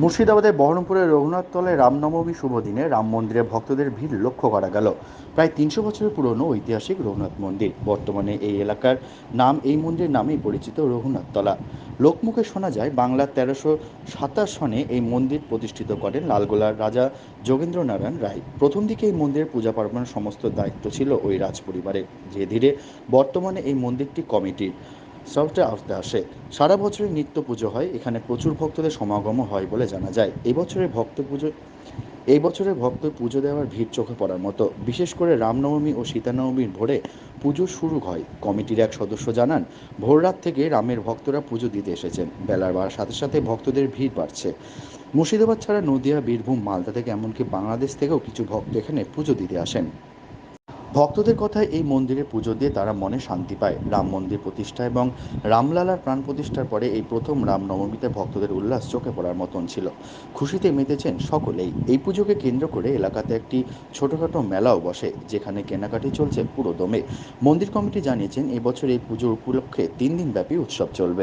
মুর্শিদাবাদের বহরমপুরের রঘুনাথতলায় রামনবমী শুভ দিনে রাম মন্দিরে ভক্তদের ভিড় লক্ষ্য করা গেল। প্রায় তিনশো বছরের পুরনো ঐতিহাসিক রঘুনাথ মন্দির। বর্তমানে এই এলাকার নাম এই মন্দিরের নামেই পরিচিত রঘুনাথতলা লোকমুখে শোনা যায় বাংলার তেরোশো সাতাশ সনে এই মন্দির প্রতিষ্ঠিত করেন লালগোলার রাজা যোগেন্দ্রনারায়ণ রায়। প্রথম দিকে এই মন্দিরের পূজা পার্বণের সমস্ত দায়িত্ব ছিল ওই রাজ পরিবারের ধীরে ধীরে বর্তমানে এই মন্দিরটি কমিটির। সাউথে আসতে আসে। সারা বছরই নিত্য পুজো হয়, এখানে প্রচুর ভক্তদের সমাগমও হয় বলে জানা যায়। এই বছরের ভক্ত পুজো, এই বছরের ভক্ত পুজো দেওয়ার ভিড় চোখে পড়ার মতো। বিশেষ করে রামনবমী ও সীতানবমীর ভোরে পুজো শুরু হয়। কমিটির এক সদস্য জানান ভোররাত থেকে রামের ভক্তরা পুজো দিতে এসেছেন। বেলার বাড়ার সাথে সাথে ভক্তদের ভিড় বাড়ছে। মুর্শিদাবাদ ছাড়া নদিয়া, বীরভূম, মালদা থেকে এমনকি বাংলাদেশ থেকেও কিছু ভক্ত এখানে পুজো দিতে আসেন। ভক্তদের কথায় এই মন্দিরে পুজো দিয়ে তারা মনে শান্তি পায়। রাম মন্দির প্রতিষ্ঠা এবং রামলালার প্রাণ প্রতিষ্ঠার পরে এই প্রথম রামনবমীতে ভক্তদের উল্লাস চোখে পড়ার মতন ছিল। খুশিতে মেতেছেন সকলেই। এই পুজোকে কেন্দ্র করে এলাকাতে একটি ছোটোখাটো মেলাও বসে, যেখানে কেনাকাটি চলছে পুরো দমে। মন্দির কমিটি জানিয়েছেন, এবছর এই পুজো উপলক্ষে তিন দিন ব্যাপী উৎসব চলবে।